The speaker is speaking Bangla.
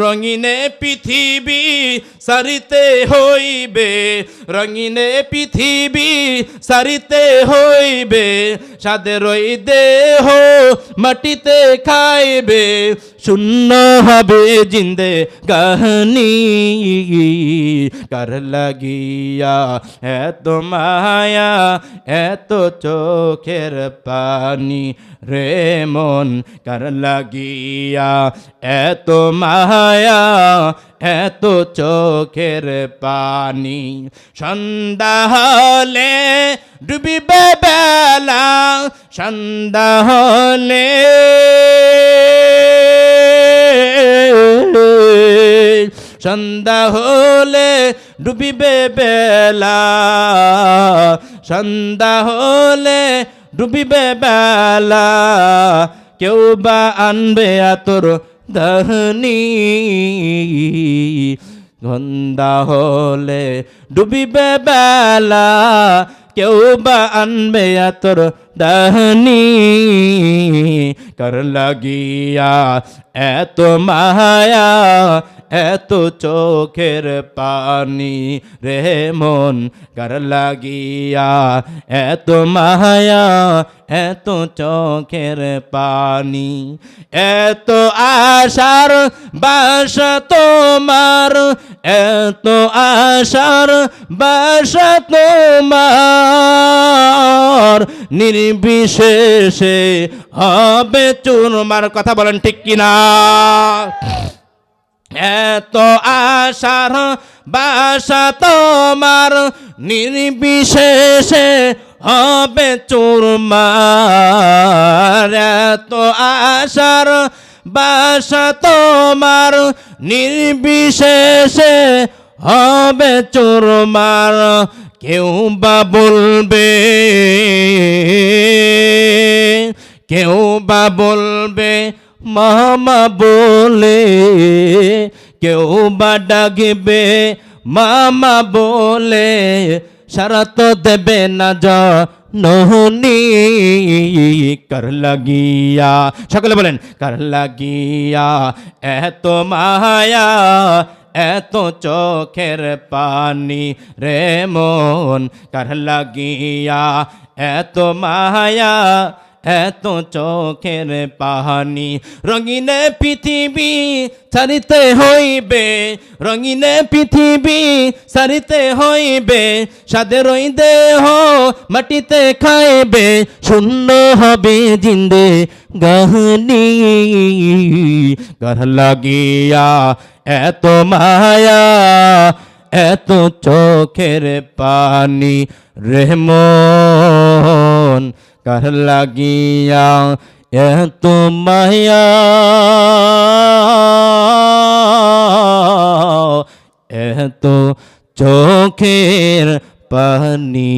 রঙিনে পৃথিবী সারিতে হইবে, রঙিনে পৃথিবী সারিতে হইবে সাদের ওই দেহ মাটিতে খাইবে, শূন্য হবে জিন্দে গাহনি কার লাগিয়া এত মায়া, এত চোখের পানি রে মন, কার লাগিয়া এত মায়া এত চোখের পানি। সন্ধ্যা হলে ডুবিবে বেলা, সন্ধ্যা হলে সন্ধ্যা হলে ডুবিবে বেলা, সন্ধ্যা হলে ডুবিবে বেলা। কেউ বা আনবে আতর দহনি সন্ধ্যা হলে ডুবিবে বেলা, কেউ বা আনবে আতর দহনি। কর লাগিয়া এত মায়া, এত চোখের পানি রে মন। কর লাগিয়া এত মায়া, এত চোখের পানি, এত আশার বাসা তোমার, এত আশার বাসা তোমার। নির্বিশেষে হবে চুরমার কথা বলেন ঠিক কিনা? এত আশার বাসা তোমার, নির্বিশেষে হবে চুরমার এত আশার বাসা তোমার নির্বিশেষে হবে চোরমার কেউ বা বলবে, কেউ বা বলবে, মামা বলে। কেউ বা ডাকবে, মামা বলে। সারা তো দেবে না যা নহনি কর লাগিয়া সকলে বলেন কর লাগিয়া এত মায়া এত চোখের পানি রে মন কর লাগিয়া এত মায়া এত চোখের পাহানি রঙিনে পৃথিবী সারিতে হইবে, রঙিনে পৃথিবী সারিতে হইবে সাদের ওই দেহ মাটিতে খাইবে, শূন্য হবে জিন্দে গহনি। গার লাগিয়া এত মায়া, এত চোখের পানি রেহমন কার লাগিয়া এত মায়া এত চোখের পানি।